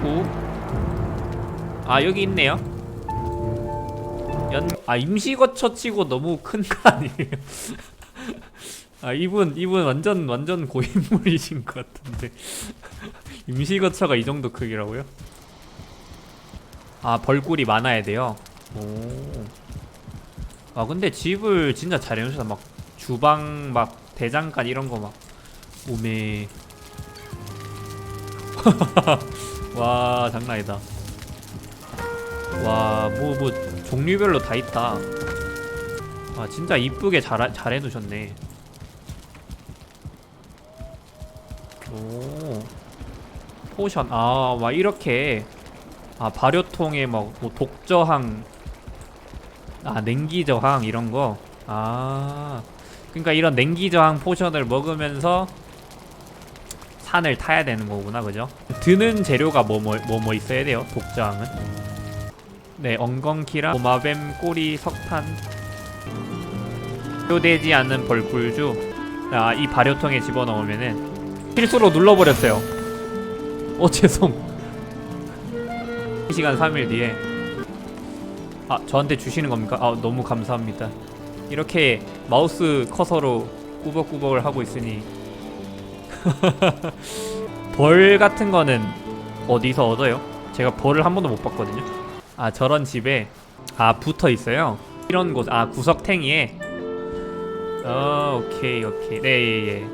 입구 아 여기 있네요. 연... 아 임시거처 치고 너무 큰 거 아니에요? 아 이분 이분 완전 완전 고인물이신 것 같은데. 임시거처가 이 정도 크기라고요? 아 벌꿀이 많아야 돼요? 오. 아 근데 집을 진짜 잘 해놓으셨다 막 주방 막 대장간 이런 거막 오메 와 장난 아니다. 와뭐 뭐 종류별로 다 있다. 아 진짜 이쁘게 잘, 잘 해놓으셨네. 오. 포션. 아막 이렇게. 아 발효통에 막 뭐 독저항. 아 냉기 저항 이런 거. 아. 그러니까 이런 냉기 저항 포션을 먹으면서 산을 타야 되는 거구나. 그죠? 드는 재료가 뭐뭐뭐뭐 있어야 돼요? 독저항은. 네, 엉겅키랑 도마뱀 꼬리 석탄 발효되지 않는 벌꿀주 아, 이 발효통에 집어넣으면은 필수로 눌러버렸어요 어 죄송 1시간 3일 뒤에 아 저한테 주시는 겁니까? 아 너무 감사합니다 이렇게 마우스 커서로 꾸벅꾸벅을 하고 있으니 벌 같은 거는 어디서 얻어요? 제가 벌을 한 번도 못 봤거든요. 아 저런 집에 아 붙어 있어요? 이런 곳 아 구석탱이에. 어 오케이 오케이. 네 예 예.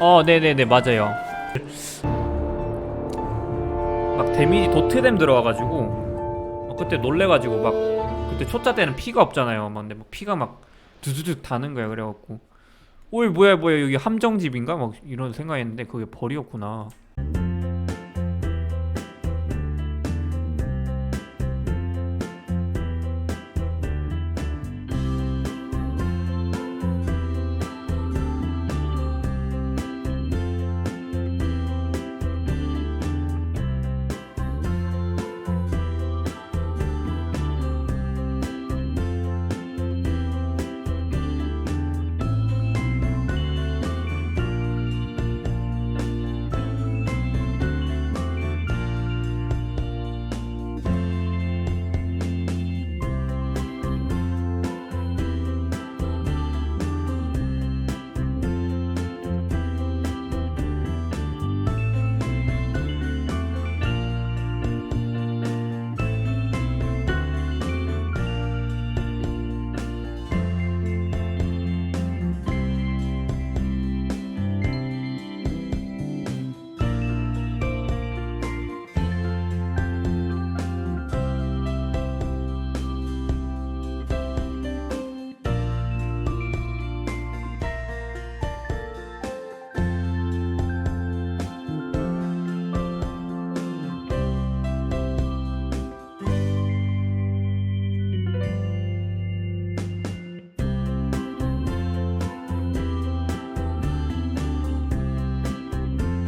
어 네네네 맞아요. 막 데미지 도트뎀 들어와가지고 어, 그때 놀래가지고 막 그때 초짜 때는 피가 없잖아요. 막 근데 막 피가 막 두두둑 다는 거야 그래갖고 어이 뭐야 뭐야 여기 함정집인가? 막 이런 생각했는데 그게 벌이었구나